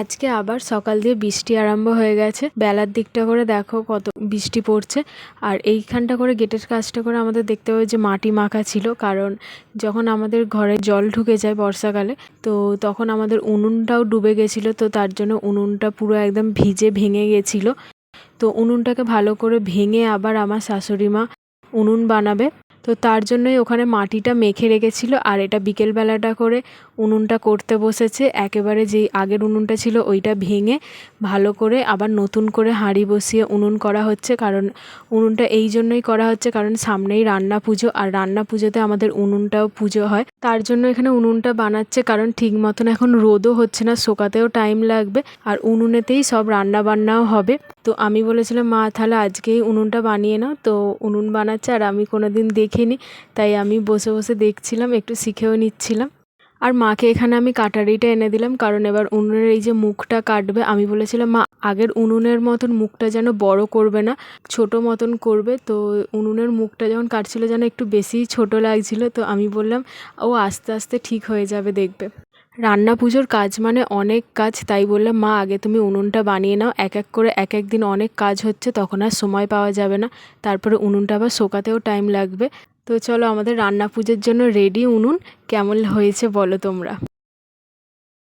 আজকে আবার সকাল দিয়ে বৃষ্টি আরম্ভ হয়ে গেছে। বেলার দিকটা করে দেখো কত বৃষ্টি পড়ছে। আর এইখানটা করে গেটের কাজটা করে আমাদের দেখতে হবে যে মাটি মাখা ছিল। কারণ যখন আমাদের ঘরে জল ঢুকে যায় বর্ষাকালে, তো তখন আমাদের উনুনটাও ডুবে গেছিল। তো তার জন্য উনুনটা পুরো একদম ভিজে ভেঙে গেছিল। তো উনুনটাকে ভালো করে ভেঙে আবার আমার শাশুড়ি মা উনুন বানাবে। তো তার জন্যই ওখানে মাটিটা মেখে রেখেছিল, আর এটা বিকেলবেলাটা করে উনুনটা করতে বসেছে। একেবারে যেই আগের উনুনটা ছিল ওইটা ভেঙে ভালো করে আবার নতুন করে হাঁড়ি বসিয়ে উনুন করা হচ্ছে, কারণ উনুনটা এই জন্যই করা হচ্ছে, কারণ সামনেই রান্না পুজো, আর রান্না পুজোতে আমাদের উনুনটাও পুজো হয়। তার জন্য এখানে উনুনটা বানাচ্ছে, কারণ ঠিক মতন এখন রোদও হচ্ছে না, শোকাতেও টাইম লাগবে, আর উনুনেতেই সব রান্না বান্নাও হবে। তো আমি বলেছিলাম, মা, তাহলে আজকেই উনুনটা বানিয়ে নাও। তো উনুন বানাচ্ছে, আর আমি কোনো দিন দেখিনি, তাই আমি বসে বসে দেখছিলাম, একটু শিখেও নিচ্ছিলাম। আর মাকে এখানে আমি কাটারিটা এনে দিলাম, কারণ এবার উনুনের এই যে মুখটা কাটবে, আমি বলেছিলাম, মা, আগের উনুনের মতন মুখটা যেন বড় করবে না, ছোট মতন করবে। তো উনুনের মুখটা যখন কাটছিল, যেন একটু বেশিই ছোট লাগছিল, তো আমি বললাম, ও আস্তে আস্তে ঠিক হয়ে যাবে দেখবে। রান্না পুজোর কাজ মানে অনেক কাজ, তাই বললাম, মা, আগে তুমি উনুনটা বানিয়ে নাও। এক এক করে এক এক দিন অনেক কাজ হচ্ছে, তখন আর সময় পাওয়া যাবে না। তারপরে উনুনটা আবার শোকাতেও টাইম লাগবে। তো চলো, আমাদের রান্না পুজোর জন্য রেডি উনুন। কেমন হয়েছে বলো তোমরা?